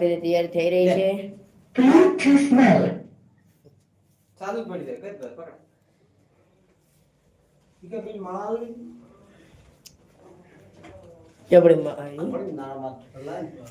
આરતીની તૈયારી થઈ રહી છે. ચાલુ પડી જાય પેલી જબડી માં આવી પડી નાળમાં લાય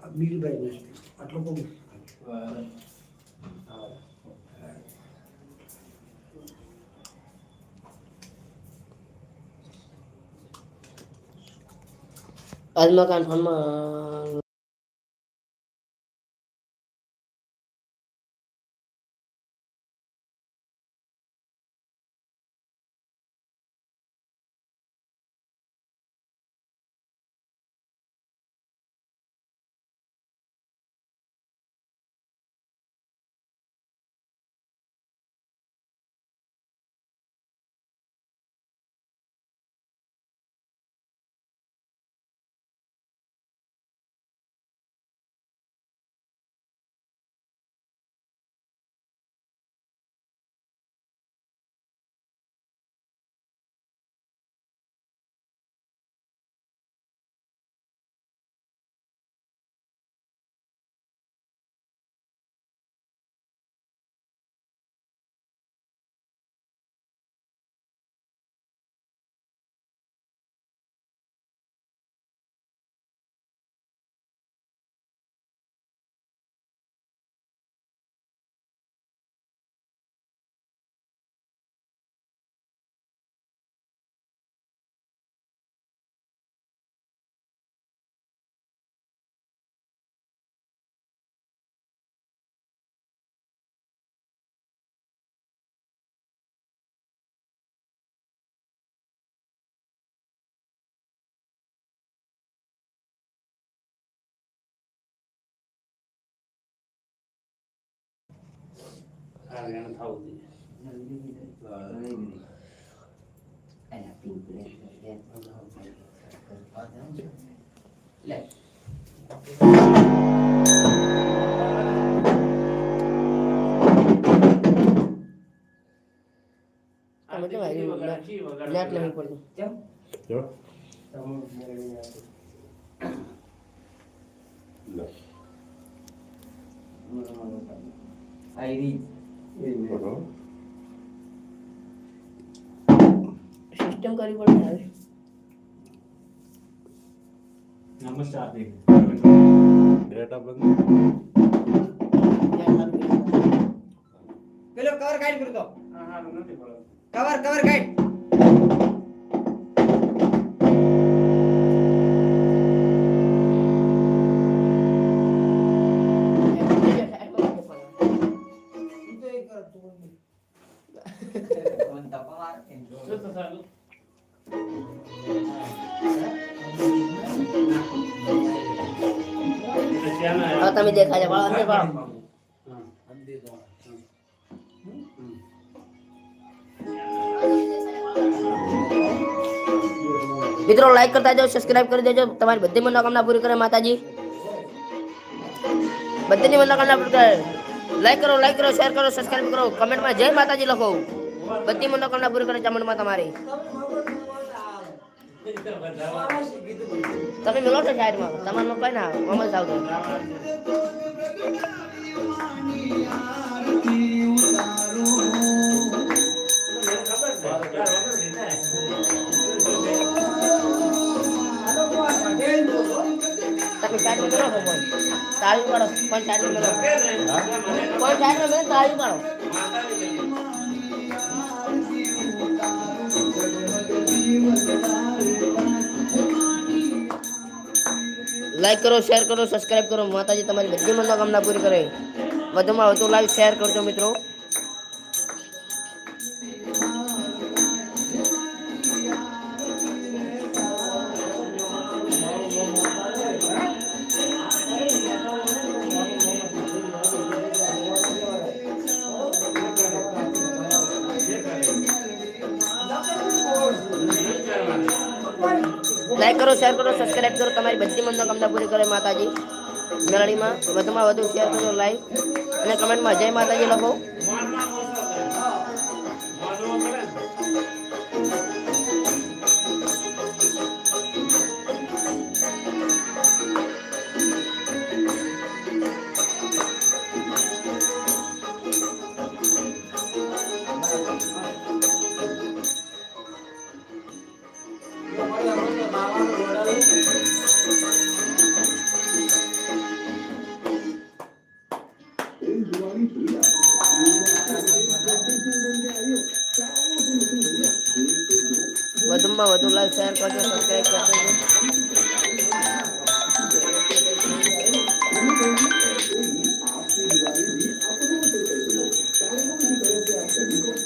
આ બીજુભાઈ ને આટલો 我怎么感觉嘛？ફોનમાં તમે કેમ આવી નેટ નહીં પડતું જો બોલો. સિસ્ટમ કરવી પડે ને હવે. નમસ્કાર ડેટા બંધ નેટ સારું કરી. પેલો કવર કાઢ પડતો હા હા નથી પડે કવર કવર કાઢ તમે દેખાય છે, વાળો અંદર વાળો. મિત્રો લાઈક કરતા જાઓ સબસ્ક્રાઇબ કરી દેજો. તમારી બધી મનોકામના પૂરી કરે માતાજી. બધીની મનોકામના પૂરી કરે. લાઈક કરો લાઈક કરો શેર કરો સબસ્ક્રાઇબ કરો. કમેન્ટમાં જય માતાજી લખો. બધી મનોકામના પૂરી કરે ચામુંડમાં તમારી. તમે મેલો છો સાઈડમાં તમારમાં કઈ ના આવે મમલ સાવ તમે સાઈડમાં છો કોઈ તાળી પાડો કોઈ લાઈક કરો શેર કરો સબસ્ક્રાઇબ કરો. માતાજી તમારી બધી મનોકામના પૂરી કરે. વધુમાં વધુ લાઈવ શેર કરજો મિત્રો. કરો શેર કરો સબસ્ક્રાઇબ કરો. તમારી બધી મનોકામના પૂરી કરે માતાજી. મેળાડીમાં વધુમાં વધુ શેર કરો લાઈક અને કમેન્ટમાં જય માતાજી લખો. લાઈક શેર કરજો સબસ્ક્રાઇબ કરજો વધુમાં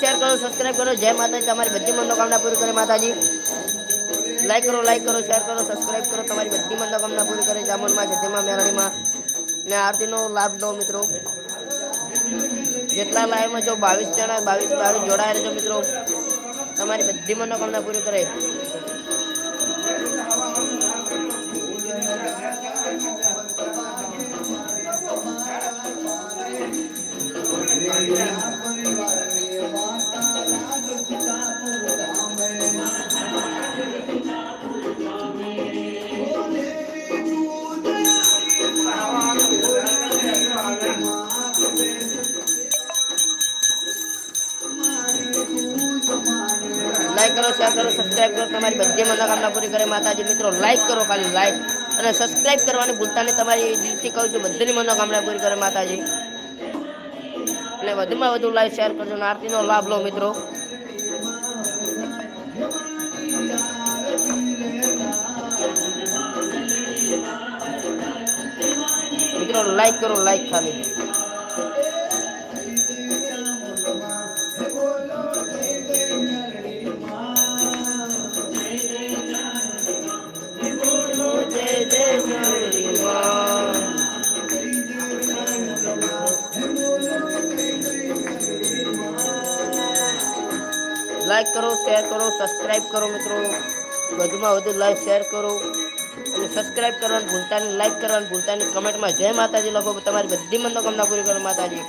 શેર કરો સબસ્ક્રાઈબ કરો. જય માતાજી, તમારી બધી મનોકામના પૂરી કરે માતાજી. લાઈક કરો લાઈક કરો શેર કરો સબસ્ક્રાઈબ કરો. તમારી બધી મનોકામના પૂરી કરે જામુનમાં જતીમાં મેરણીમાં ને આરતીનો લાભ લો, મિત્રો. જેટલા લાઈવમાં જો બાવીસ જણા, બાવીસ બાવીસ જોડાયેલા છો, મિત્રો, તમારી બધી મનોકામના પૂરી કરે. તમારી બધી મનોકામના પૂરી કરે. માતાજી મિત્રો લાઈક કરો ખાલી લાઈક અને સબસ્ક્રાઇબ કરવાની ભૂલતા નહીં તમારી દિલથી કહું છું, બધાની મનોકામના પૂરી કરે માતાજી. અને વધુમાં વધુ લાઈક શેર કરજો. અને આરતીનો લાભ લો મિત્રો. મિત્રો લાઈક કરો લાઈક ખાલી. કરો સબસ્ક્રાઇબ કરો મિત્રો. વધુમાં વધુ લાઈવ શેર કરો. અને સબસ્ક્રાઇબ કરવાનું ભૂલતા નહીં લાઈક કરવાનું ભૂલતા નહીં કમેન્ટમાં જય માતાજી લખો. તમારી બધી મનોકામના પૂરી કરો માતાજી.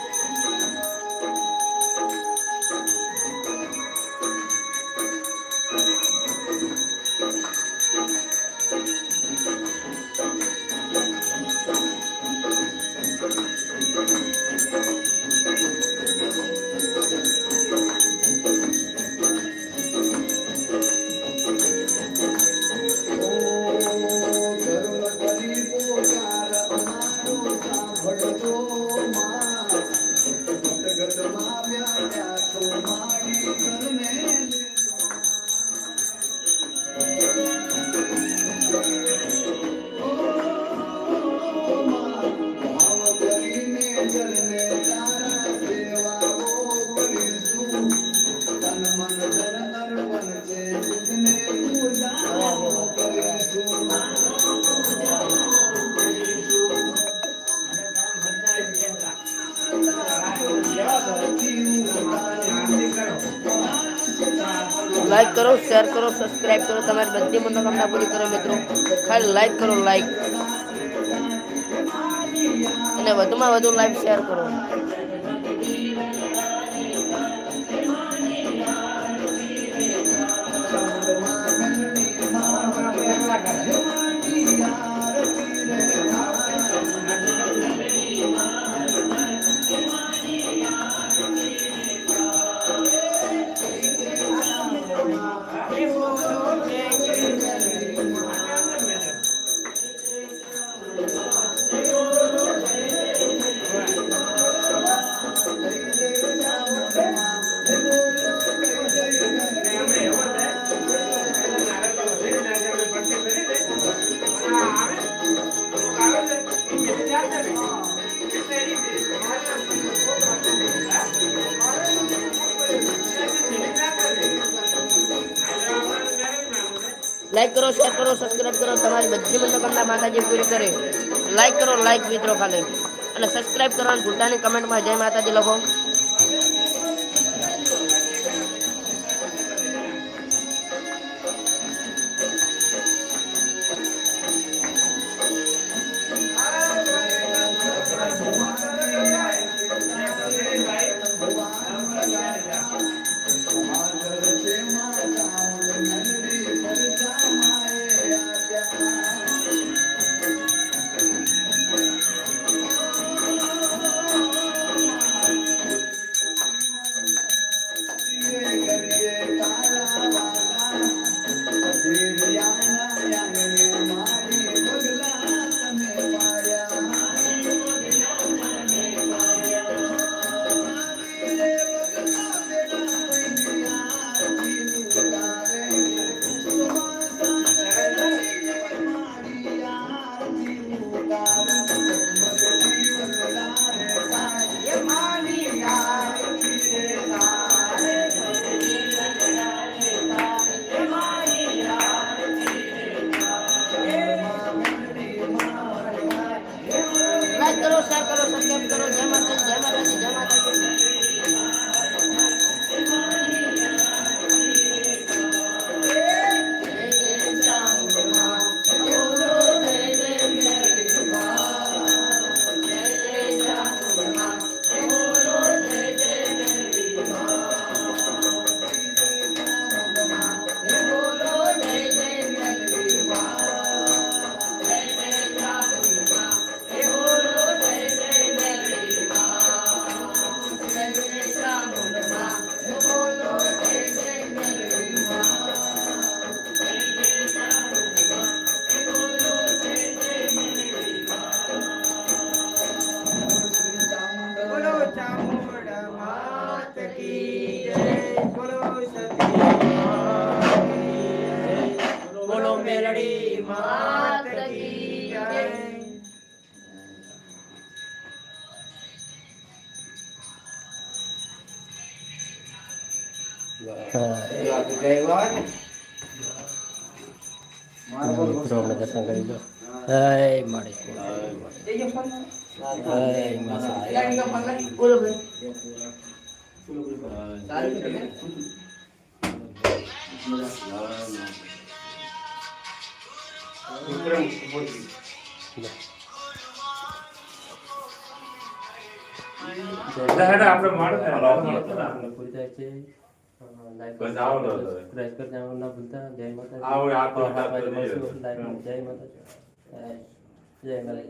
શેર કરો સબસ્ક્રાઇબ કરો, તમારી બધી મનોકામના પૂરી કરો મિત્રો. ખાલી લાઈક કરો લાઈક અને વધુમાં વધુ લાઈક શેર કરો. લાઈક કરો શેર કરો સબસ્ક્રાઇબ કરો. તમારી બધી મનોકામના માતાજી પૂરી કરે. લાઈક કરો લાઈક મિત્રો ખાલી. અને સબસ્ક્રાઇબ કરવાનું ભૂલતા કમેન્ટમાં જય માતાજી લખો. મિત્રો આપણે દર્શન કરી દો જય માળી જય માતા બોલો ભાઈ આપણે માણસ બસ આવો તો હવે. ના ભૂલતા જય માતા આવો, આ કરી માતા જય માતા